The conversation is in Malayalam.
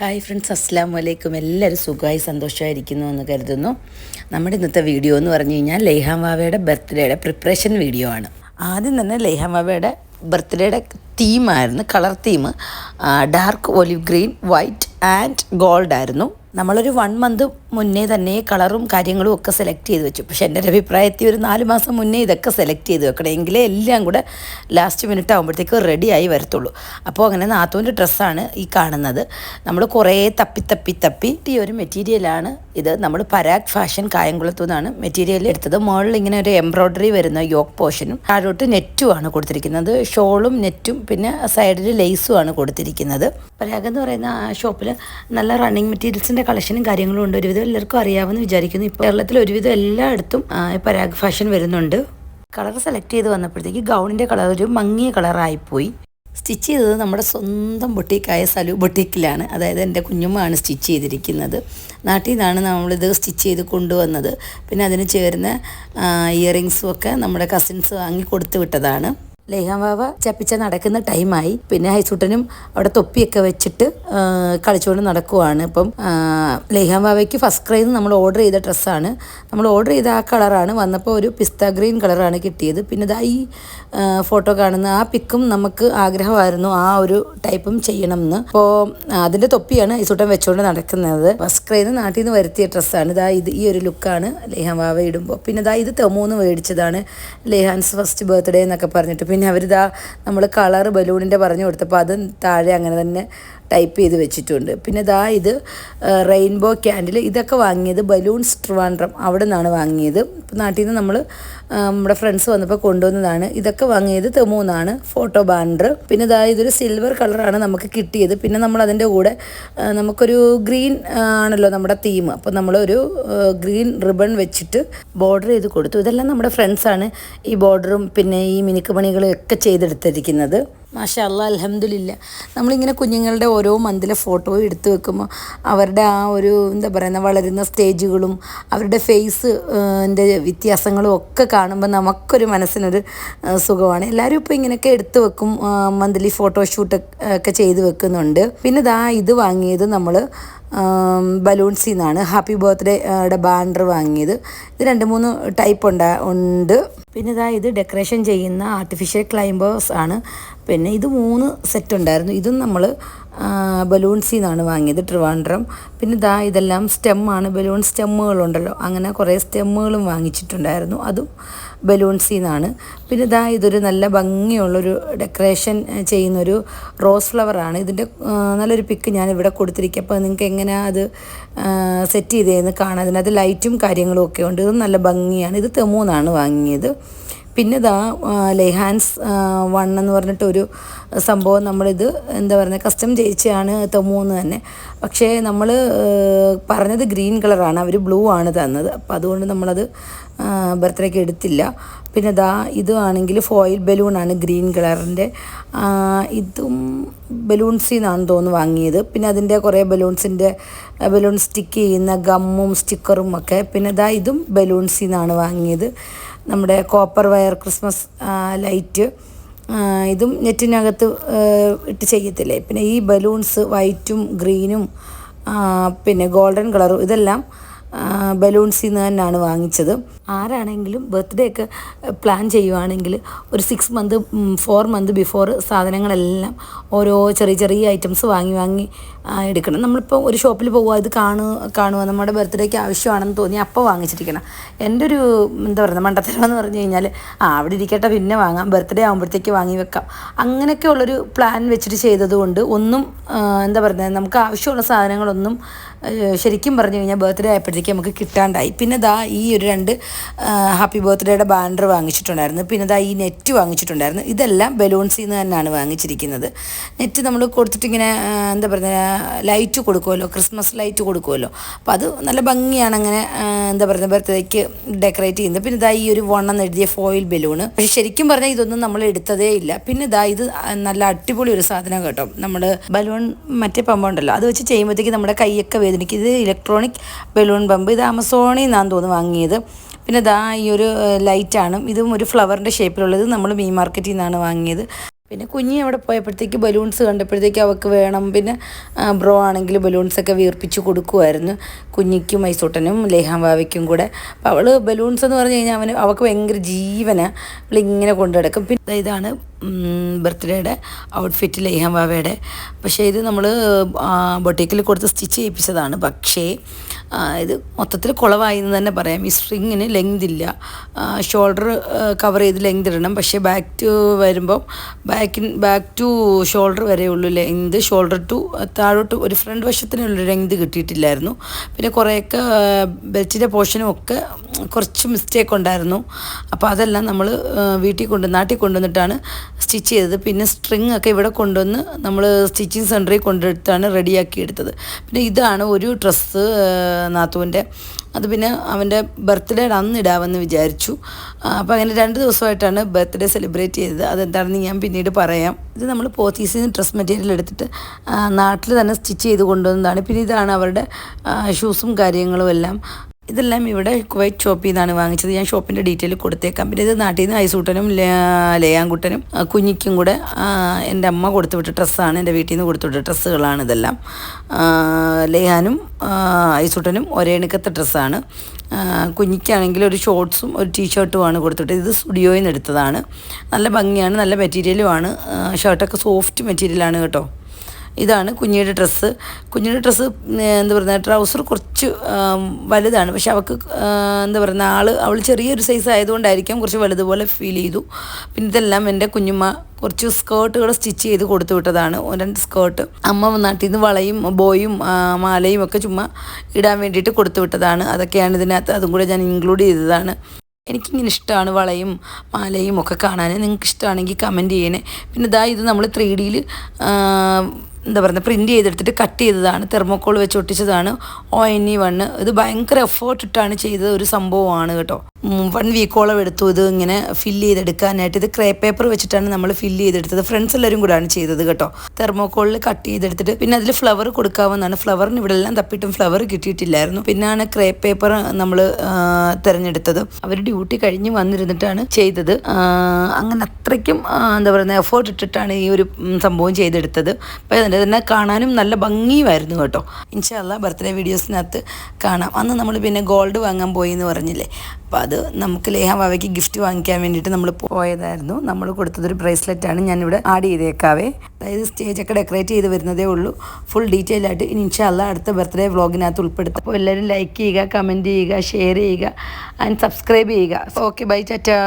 ഹായ് ഫ്രണ്ട്സ് അസ്സാം വലൈക്കും എല്ലാവരും സുഖമായി സന്തോഷമായിരിക്കുന്നു എന്ന് കരുതുന്നു. നമ്മുടെ ഇന്നത്തെ വീഡിയോ എന്ന് പറഞ്ഞു കഴിഞ്ഞാൽ ലേഹാം വാവയുടെ ബർത്ത്ഡേയുടെ പ്രിപ്പറേഷൻ വീഡിയോ ആണ്. ആദ്യം തന്നെ ലേഹാം വാവയുടെ ബർത്ത്ഡേയുടെ തീമായിരുന്നു colour theme dark olive green white and gold ആയിരുന്നു. നമ്മളൊരു വൺ മന്ത് മുന്നേ തന്നെ കളറും കാര്യങ്ങളും ഒക്കെ സെലക്ട് ചെയ്ത് വെച്ചു. പക്ഷെ എന്റെ ഒരു അഭിപ്രായത്തിൽ ഒരു നാല് മാസം മുന്നേ ഇതൊക്കെ സെലക്ട് ചെയ്ത് വെക്കണം. എങ്കിലേ എല്ലാം കൂടെ ലാസ്റ്റ് മിനിറ്റ് ആകുമ്പോഴത്തേക്ക് റെഡിയായി വരത്തുള്ളൂ. അപ്പോൾ അങ്ങനെ നാത്തൂന്റെ ഡ്രസ്സാണ് ഈ കാണുന്നത്. നമ്മൾ കുറേ തപ്പി തപ്പി തപ്പി ഈ ഒരു മെറ്റീരിയലാണ് ഇത്. നമ്മൾ പരാഗ് ഫാഷൻ കായംകുളത്തു നിന്നാണ് മെറ്റീരിയൽ എടുത്തത്. മുകളിൽ ഇങ്ങനെ ഒരു എംബ്രോയ്ഡറി വരുന്ന യോക്ക് പോർഷനും താഴോട്ട് നെറ്റുമാണ് കൊടുത്തിരിക്കുന്നത്. ഷോളും നെറ്റും പിന്നെ സൈഡിൽ ലേസുമാണ് കൊടുത്തിരിക്കുന്നത്. പരാഗ് എന്ന് പറയുന്ന ആ ഷോപ്പിൽ നല്ല റണ്ണിങ് മെറ്റീരിയൽസിന്റെ കളക്ഷനും കാര്യങ്ങളും ഉണ്ട്. ഒരുവിധം എല്ലാവർക്കും അറിയാമെന്ന് വിചാരിക്കുന്നു. ഇപ്പോൾ കേരളത്തിൽ ഒരുവിധം എല്ലായിടത്തും പരാഗ് ഫാഷൻ വരുന്നുണ്ട്. കളർ സെലക്ട് ചെയ്ത് വന്നപ്പോഴത്തേക്ക് ഗൗണിന്റെ കളർ ഒരു മങ്ങിയ കളറായിപ്പോയി സ്റ്റിച്ച് ചെയ്തത് നമ്മുടെ സ്വന്തം ബൊട്ടീക്കായ സലു ബൊട്ടീക്കിലാണ്. അതായത് എന്റെ കുഞ്ഞുമ്മയാണ് സ്റ്റിച്ച് ചെയ്തിരിക്കുന്നത്. നാട്ടിൽ നിന്നാണ് നമ്മളിത് സ്റ്റിച്ച് ചെയ്ത് കൊണ്ടുവന്നത്. പിന്നെ അതിന് ചേർന്ന ഇയറിങ്സും ഒക്കെ നമ്മുടെ കസിൻസ് വാങ്ങി കൊടുത്തു വിട്ടതാണ്. ലേഹാവാവ ചപ്പിച്ച നടക്കുന്ന ടൈമായി. പിന്നെ ഹൈസൂട്ടനും അവിടെ തൊപ്പിയൊക്കെ വെച്ചിട്ട് കളിച്ചുകൊണ്ട് നടക്കുവാണ്. ഇപ്പം ലേഹാവാവയ്ക്ക് ഫസ്റ്റ് നിന്ന് നമ്മൾ ഓർഡർ ചെയ്ത ഡ്രസ്സാണ് നമ്മൾ ഓർഡർ ചെയ്ത ആ കളറാണ് വന്നപ്പോൾ ഒരു പിസ്ത ഗ്രീൻ കളറാണ് കിട്ടിയത്. പിന്നെ ഇതാ ഈ ഫോട്ടോ കാണുന്ന ആ പിക്കും നമുക്ക് ആഗ്രഹമായിരുന്നു. ആ ഒരു ടൈപ്പും ചെയ്യണം എന്ന് അപ്പോൾ അതിന്റെ തൊപ്പിയാണ് ഹൈസൂട്ടൻ വെച്ചുകൊണ്ട് നടക്കുന്നത്. ഫസ്റ്റ് ക്രൈയിൽ നിന്ന് നാട്ടിൽ നിന്ന് വരുത്തിയ ഡ്രസ്സാണ് ഇതാ ഇത് ഈ ഒരു ലുക്കാണ് ലേഹാവാവ ഇടുമ്പോൾ. പിന്നെ ഇതാ ഇത് തെമൂന്ന് മേടിച്ചതാണ് ലേഹാൻസ് ഫസ്റ്റ് ബർത്ത്ഡേ എന്നൊക്കെ പറഞ്ഞിട്ട്. പിന്നെ അവരിതാ നമ്മൾ കളർ ബലൂണിന്റെ പറഞ്ഞു കൊടുത്തപ്പോൾ അത് താഴെ അങ്ങനെ തന്നെ ടൈപ്പ് ചെയ്ത് വെച്ചിട്ടുണ്ട്. പിന്നെ ദാ ഇത് റെയിൻബോ ക്യാൻഡിൽ ഇതൊക്കെ വാങ്ങിയത് ബലൂൺ ട്രിവാൻഡ്രം അവിടെ നിന്നാണ് വാങ്ങിയത്. നാട്ടിൽ നിന്ന് നമ്മൾ നമ്മുടെ ഫ്രണ്ട്സ് വന്നപ്പോൾ കൊണ്ടുവന്നതാണ്. ഇതൊക്കെ വാങ്ങിയത് തെമൂന്നാണ് ഫോട്ടോ ബാൻഡർ. പിന്നെ ഇതാ ഇതൊരു സിൽവർ കളറാണ് നമുക്ക് കിട്ടിയത്. പിന്നെ നമ്മൾ അതിന്റെ കൂടെ നമുക്കൊരു ഗ്രീൻ ആണല്ലോ നമ്മുടെ തീം. അപ്പോൾ നമ്മളൊരു ഗ്രീൻ റിബൺ വെച്ചിട്ട് ബോർഡർ ചെയ്ത് കൊടുത്തു. ഇതെല്ലാം നമ്മുടെ ഫ്രണ്ട്സാണ് ഈ ബോർഡറും പിന്നെ ഈ മിനുക്ക് പണികളും ഒക്കെ ചെയ്തെടുത്തിരിക്കുന്നത്. മാഷാ അല്ല അലഹമില്ല നമ്മളിങ്ങനെ കുഞ്ഞുങ്ങളുടെ ഓരോ മന്തിലെ ഫോട്ടോ എടുത്ത് വെക്കുമ്പോൾ അവരുടെ ആ ഒരു എന്താ പറയുന്ന വളരുന്ന സ്റ്റേജുകളും അവരുടെ ഫേസ് എന്റെ വ്യത്യാസങ്ങളും ഒക്കെ കാണുമ്പോൾ നമുക്കൊരു മനസ്സിനൊരു സുഖമാണ്. എല്ലാവരും ഇപ്പോൾ ഇങ്ങനെയൊക്കെ എടുത്ത് വെക്കും മന്ത്ലി ഫോട്ടോഷൂട്ട് ഒക്കെ ചെയ്ത് വെക്കുന്നുണ്ട്. പിന്നെ ദാ ഇത് വാങ്ങിയത് നമ്മൾ ബലൂൺസിൽ നിന്നാണ് ഹാപ്പി ബർത്ത്ഡേയുടെ ബാനർ വാങ്ങിയത്. ഇത് രണ്ട് മൂന്ന് ടൈപ്പ് ഉണ്ട് ഉണ്ട്. പിന്നെ ഇതാ ഇത് ഡെക്കറേഷൻ ചെയ്യുന്ന ആർട്ടിഫിഷ്യൽ ക്ലൈംബേഴ്സ് ആണ്. പിന്നെ ഇത് മൂന്ന് സെറ്റ് ഉണ്ടായിരുന്നു. ഇതും നമ്മൾ ബലൂൺസിൽ നിന്നാണ് വാങ്ങിയത് ട്രിവാൻഡ്രം. പിന്നെ ഇതാ ഇതെല്ലാം സ്റ്റെമ്മാണ് ബലൂൺ സ്റ്റെമ്മുകളുണ്ടല്ലോ അങ്ങനെ കുറേ സ്റ്റെമ്മുകളും വാങ്ങിച്ചിട്ടുണ്ടായിരുന്നു. അതും ബലൂൺസിൽ നിന്നാണ് പിന്നെ ഇതാ ഇതൊരു നല്ല ഭംഗിയുള്ളൊരു ഡെക്കറേഷൻ ചെയ്യുന്നൊരു റോസ് ഫ്ലവറാണ് ഇതിന്റെ നല്ലൊരു പിക്ക് ഞാൻ ഇവിടെ കൊടുത്തിരിക്കുക അപ്പോൾ നിങ്ങൾക്ക് എങ്ങനെയാണ് അത് സെറ്റ് ചെയ്തതെന്ന് കാണാം അതിനകത്ത് ലൈറ്റും കാര്യങ്ങളും ഒക്കെ ഉണ്ട്. ഇത് നല്ല ഭംഗിയാണ്. ഇത് തെമൂന്നാണ് വാങ്ങിയത്. പിന്നെ ഇതാ ലെഹാൻസ് വൺ എന്ന് പറഞ്ഞിട്ടൊരു സംഭവം നമ്മളിത് എന്താ പറയുന്നത് കസ്റ്റം ചെയ്യിച്ചാണ് തെമൂന്ന് തന്നെ. പക്ഷേ നമ്മൾ പറഞ്ഞത് ഗ്രീൻ കളറാണ് അവർ ബ്ലൂ ആണ് തന്നത്. അപ്പോൾ അതുകൊണ്ട് നമ്മളത് ബർത്ത്ഡേക്ക് എടുത്തില്ല. പിന്നെ ദാ ഇത് ആണെങ്കിൽ ഫോയിൽ ബലൂണാണ് ഗ്രീൻ കളറിന്റെ. ഇതും ബലൂൺസിൽ നിന്നാണ് തോന്നുന്നു വാങ്ങിയത്. പിന്നെ അതിന്റെ കുറേ ബലൂൺസിന്റെ ബലൂൺ സ്റ്റിക്ക് ചെയ്യുന്ന ഗമ്മും സ്റ്റിക്കറും ഒക്കെ. പിന്നെ ദാ ഇതും ബലൂൺസിൽ നിന്നാണ് വാങ്ങിയത്. നമ്മുടെ കോപ്പർ വയർ ക്രിസ്മസ് ലൈറ്റ് ഇതും നെറ്റിനകത്ത് ഇട്ട് ചെയ്യത്തില്ലേ? പിന്നെ ഈ ബലൂൺസ് വൈറ്റും ഗ്രീനും പിന്നെ ഗോൾഡൻ കളറും ഇതെല്ലാം ബലൂൺസിൽ നിന്ന് തന്നെയാണ് വാങ്ങിച്ചത്. ആരാണെങ്കിലും ബർത്ത്ഡേ ഒക്കെ പ്ലാൻ ചെയ്യുവാണെങ്കിൽ ഒരു six month four month before സാധനങ്ങളെല്ലാം ഓരോ ചെറിയ ചെറിയ ഐറ്റംസ് വാങ്ങി വാങ്ങി എടുക്കണം. നമ്മളിപ്പോൾ ഒരു ഷോപ്പിൽ പോകുക ഇത് കാണുക കാണുക നമ്മുടെ ബർത്ത്ഡേക്ക് ആവശ്യമാണെന്ന് തോന്നി അപ്പോൾ വാങ്ങിച്ചിരിക്കണം. എന്റെ ഒരു എന്താ പറയുക മണ്ടത്തരം എന്ന് പറഞ്ഞു കഴിഞ്ഞാൽ ആ അവിടെ ഇരിക്കട്ടെ പിന്നെ വാങ്ങാം. ബർത്ത്ഡേ ആകുമ്പോഴത്തേക്ക് വാങ്ങി വെക്കാം. അങ്ങനെയൊക്കെ ഉള്ളൊരു പ്ലാൻ വെച്ചിട്ട് ചെയ്തതുകൊണ്ട് ഒന്നും എന്താ പറയുന്നത് നമുക്ക് ആവശ്യമുള്ള സാധനങ്ങളൊന്നും ശരിക്കും പറഞ്ഞു കഴിഞ്ഞാൽ ബർത്ത്ഡേ ആയപ്പോഴത്തേക്ക് നമുക്ക് കിട്ടാണ്ടായി. പിന്നെ ദാ ഈ ഒരു രണ്ട് ഹാപ്പി ബർത്ത്ഡേയുടെ ബാനർ വാങ്ങിച്ചിട്ടുണ്ടായിരുന്നു. പിന്നെ ദാ ഈ നെറ്റ് വാങ്ങിച്ചിട്ടുണ്ടായിരുന്നു. ഇതെല്ലാം ബലൂൺസിൽ നിന്ന് തന്നെയാണ് വാങ്ങിച്ചിരിക്കുന്നത്. നെറ്റ് നമ്മൾ കൊടുത്തിട്ടിങ്ങനെ എന്താ പറയുക ലൈറ്റ് കൊടുക്കുമല്ലോ ക്രിസ്മസ് ലൈറ്റ് കൊടുക്കുമല്ലോ. അപ്പോൾ അത് നല്ല ഭംഗിയാണ് അങ്ങനെ എന്താ പറയുക ബർത്ത്ഡേക്ക് ഡെക്കറേറ്റ് ചെയ്യുന്നത്. പിന്നെ ഇതാ ഈ ഒരു വണ്ണം എഴുതിയ ഫോയിൽ ബലൂൺ പക്ഷെ ശരിക്കും പറഞ്ഞാൽ ഇതൊന്നും നമ്മൾ എടുത്തതേ ഇല്ല. പിന്നെ ഇതാ ഇത് നല്ല അടിപൊളി ഒരു സാധനം കേട്ടോ. നമ്മൾ ബലൂൺ മറ്റേ പമ്പുണ്ടല്ലോ അത് വെച്ച് ചെയ്യുമ്പോഴത്തേക്ക് നമ്മുടെ കൈയൊക്കെ വേദനിക്കും ഇത് ഇലക്ട്രോണിക് ബലൂൺ പമ്പ് ഇത് ആമസോണിൽ നിന്നാന്ന് തോന്നുന്നു വാങ്ങിയത്. പിന്നെ ദാ ഈ ഒരു ലൈറ്റാണ് ഇതും ഒരു ഫ്ലവറിന്റെ ഷേപ്പിലുള്ളത് നമ്മൾ മീൻ മാർക്കറ്റിൽ നിന്നാണ് വാങ്ങിയത്. പിന്നെ കുഞ്ഞി അവിടെ പോയപ്പോഴത്തേക്ക് ബലൂൺസ് കണ്ടപ്പോഴത്തേക്ക് അവൾക്ക് വേണം. പിന്നെ ബ്രോ ആണെങ്കിൽ ബലൂൺസൊക്കെ വീർപ്പിച്ച് കൊടുക്കുമായിരുന്നു കുഞ്ഞിക്കും മൈസൂട്ടനും ലേഹാം വാവയ്ക്കും കൂടെ. അപ്പോൾ അവൾ ബലൂൺസ് എന്ന് പറഞ്ഞു കഴിഞ്ഞാൽ അവന് അവൾക്ക് ഭയങ്കര ജീവനാണ് അവളിങ്ങനെ കൊണ്ടു നടക്കും പിന്നെ ഇതാണ് ബർത്ത്ഡേയുടെ ഔട്ട്ഫിറ്റ് ലേഹാം വാവയുടെ. പക്ഷേ ഇത് നമ്മൾ ബൊട്ടീക്കിൽ കൊടുത്ത് സ്റ്റിച്ച് ചെയ്യിപ്പിച്ചതാണ്. പക്ഷേ ഇത് മൊത്തത്തിൽ കുളവായി എന്ന് തന്നെ പറയാം. ഈ സ്ട്രിങ്ങിന് ലെങ്ത് ഇല്ല. ഷോൾഡർ കവർ ചെയ്ത് ലെങ്ത് ഇടണം. പക്ഷേ ബാക്ക് ടു വരുമ്പം ബാക്കിൻ ബാക്ക് ടു ഷോൾഡർ വരെയുള്ളൂ ലെങ്ത് ഷോൾഡർ ടു താഴോട്ട് ഒരു ഫ്രണ്ട് വശത്തിനുള്ള ലെങ്ത് കിട്ടിയിട്ടില്ലായിരുന്നു. പിന്നെ കുറേയൊക്കെ ബെൽറ്റിന്റെ പോർഷനും ഒക്കെ കുറച്ച് മിസ്റ്റേക്ക് ഉണ്ടായിരുന്നു. അപ്പോൾ അതെല്ലാം നമ്മൾ വീട്ടിൽ കൊണ്ട് നാട്ടിൽ കൊണ്ടുവന്നിട്ടാണ് സ്റ്റിച്ച് ചെയ്തത്. പിന്നെ സ്ട്രിങ് ഒക്കെ ഇവിടെ കൊണ്ടുവന്ന് നമ്മൾ സ്റ്റിച്ചിങ് സെന്ററിൽ കൊണ്ടെടുത്താണ് റെഡിയാക്കി എടുത്തത്. പിന്നെ ഇതാണ് ഒരു ഡ്രസ്സ് നാത്തുവിന്റെ അത് പിന്നെ അവന്റെ ബർത്ത്ഡേ അന്ന് ഇടാമെന്ന് വിചാരിച്ചു. അപ്പോൾ അങ്ങനെ രണ്ട് ദിവസമായിട്ടാണ് ബർത്ത്ഡേ സെലിബ്രേറ്റ് ചെയ്തത്. അതെന്താണെന്ന് ഞാൻ പിന്നീട് പറയാം. ഇത് നമ്മൾ പോത്തീസിൽ നിന്ന് ഡ്രസ് മെറ്റീരിയൽ എടുത്തിട്ട് നാട്ടിൽ തന്നെ സ്റ്റിച്ച് ചെയ്ത് കൊണ്ടുവന്നതാണ്. പിന്നെ ഇതാണ് അവരുടെ ഷൂസും കാര്യങ്ങളും എല്ലാം. ഇതെല്ലാം ഇവിടെ കുവൈറ്റ് ഷോപ്പിൽ നിന്നാണ് വാങ്ങിച്ചത്. ഞാൻ ഷോപ്പിന്റെ ഡീറ്റെയിൽ കൊടുത്തേക്കാം. പിന്നെ ഇത് നാട്ടിൽ നിന്ന് ഐസൂട്ടനും ലേയാങ്കുട്ടനും കുഞ്ഞിക്കും കൂടെ എന്റെ അമ്മ കൊടുത്തുവിട്ട ഡ്രസ്സാണ്. എന്റെ വീട്ടിൽ നിന്ന് കൊടുത്തുവിട്ട ഡ്രസ്സുകളാണ് ഇതെല്ലാം. ലേയാനും ഐസൂട്ടനും ഒരേ എണുക്കത്തെ ഡ്രസ്സാണ്. കുഞ്ഞിക്കാണെങ്കിൽ ഒരു ഷോർട്ട്സും ഒരു ടീഷർട്ടുമാണ് കൊടുത്തിട്ട് ഇത് സ്റ്റുഡിയോയിൽ നിന്ന് എടുത്തതാണ്. നല്ല ഭംഗിയാണ് നല്ല മെറ്റീരിയലുമാണ് ഷർട്ടൊക്കെ സോഫ്റ്റ് മെറ്റീരിയലാണ് കേട്ടോ. ഇതാണ് കുഞ്ഞിയുടെ ഡ്രസ്സ്. കുഞ്ഞിയുടെ ഡ്രസ്സ് എന്താ പറയുക ട്രൗസർ കുറച്ച് വലുതാണ്. പക്ഷെ അവൾക്ക് എന്താ പറയുന്ന ആൾ അവൾ ചെറിയൊരു സൈസ് ആയതുകൊണ്ടായിരിക്കാം കുറച്ച് വലുതുപോലെ ഫീൽ ചെയ്തു. പിന്നെ ഇതെല്ലാം എന്റെ കുഞ്ഞുമ്മ കുറച്ച് സ്കേർട്ടുകൾ സ്റ്റിച്ച് ചെയ്ത് കൊടുത്തു വിട്ടതാണ്. രണ്ട് സ്കേർട്ട് അമ്മ നാട്ടിൽ നിന്ന് വളയും ബോയും മാലയും ഒക്കെ ചുമ്മാ ഇടാൻ വേണ്ടിയിട്ട് കൊടുത്തു വിട്ടതാണ്. അതൊക്കെയാണ് ഇതിനകത്ത് അതും കൂടെ ഞാൻ ഇൻക്ലൂഡ് ചെയ്തതാണ്. എനിക്കിങ്ങനെ ഇഷ്ടമാണ് വളയും മാലയും ഒക്കെ കാണാൻ. നിങ്ങൾക്ക് ഇഷ്ടമാണെങ്കിൽ കമന്റ് ചെയ്യണേ. പിന്നെ ഇതാ ഇത് നമ്മൾ ത്രീ ഡിയിൽ എന്താ പറയുക പ്രിന്റ് ചെയ്തെടുത്തിട്ട് കട്ട് ചെയ്തതാണ് തെർമോക്കോൾ വെച്ച് ഒട്ടിച്ചതാണ് ഒ എൻ ഇ വണ്ണ് ഇത് ഭയങ്കര എഫേർട്ട് ഇട്ടാണ് ചെയ്ത ഒരു സംഭവമാണ് കേട്ടോ. വൺ വീക്കോളം എടുത്തു ഇത് ഇങ്ങനെ ഫില്ല് ചെയ്തെടുക്കാനായിട്ട്. ഇത് ക്രേ പേപ്പർ വെച്ചിട്ടാണ് നമ്മൾ ഫില്ല് ചെയ്തെടുത്തത്. ഫ്രണ്ട്സ് എല്ലാവരും കൂടാണ് ചെയ്തത് കേട്ടോ. തെർമോക്കോളിൽ കട്ട് ചെയ്തെടുത്തിട്ട് പിന്നെ അതിൽ ഫ്ലവർ കൊടുക്കാവുന്നതാണ്. ഫ്ലവറിന് ഇവിടെ എല്ലാം തപ്പിയിട്ടും ഫ്ലവർ കിട്ടിയിട്ടില്ലായിരുന്നു. പിന്നാണ് ക്രേ പേപ്പർ നമ്മൾ തിരഞ്ഞെടുത്തത്. അവർ ഡ്യൂട്ടി കഴിഞ്ഞ് വന്നിരുന്നിട്ടാണ് ചെയ്തത്. അങ്ങനെ അത്രയ്ക്കും എന്താ പറയുക എഫേർട്ട് ഇട്ടിട്ടാണ് ഈ ഒരു സംഭവം ചെയ്തെടുത്തത്. അപ്പോൾ അതിന്റെ തന്നെ കാണാനും നല്ല ഭംഗിയുമായിരുന്നു കേട്ടോ. ഇൻഷാല്ല ബർത്ത്ഡേ വീഡിയോസിനകത്ത് കാണാം. അന്ന് നമ്മൾ പിന്നെ ഗോൾഡ് വാങ്ങാൻ പോയി എന്ന് പറഞ്ഞില്ലേ? അപ്പോൾ അത് നമുക്ക് ലേഹ വാവയ്ക്ക് ഗിഫ്റ്റ് വാങ്ങിക്കാൻ വേണ്ടിയിട്ട് നമ്മൾ പോയതായിരുന്നു. നമ്മൾ കൊടുത്തതൊരു ബ്രേസ്ലെറ്റാണ് ഞാനിവിടെ ആഡ് ചെയ്തേക്കാവേ. അതായത് സ്റ്റേജൊക്കെ ഡെക്കറേറ്റ് ചെയ്ത് വരുന്നതേ ഉള്ളൂ. ഫുൾ ഡീറ്റെയിൽ ആയിട്ട് ഇനി ഇൻഷാല്ല അടുത്ത ബർത്ത്ഡേ വ്ളോഗിനകത്ത് ഉൾപ്പെടുത്തും. അപ്പോൾ എല്ലാവരും ലൈക്ക് ചെയ്യുക കമന്റ് ചെയ്യുക ഷെയർ ചെയ്യുക ആൻഡ് സബ്സ്ക്രൈബ് ചെയ്യുക. Okay bye tata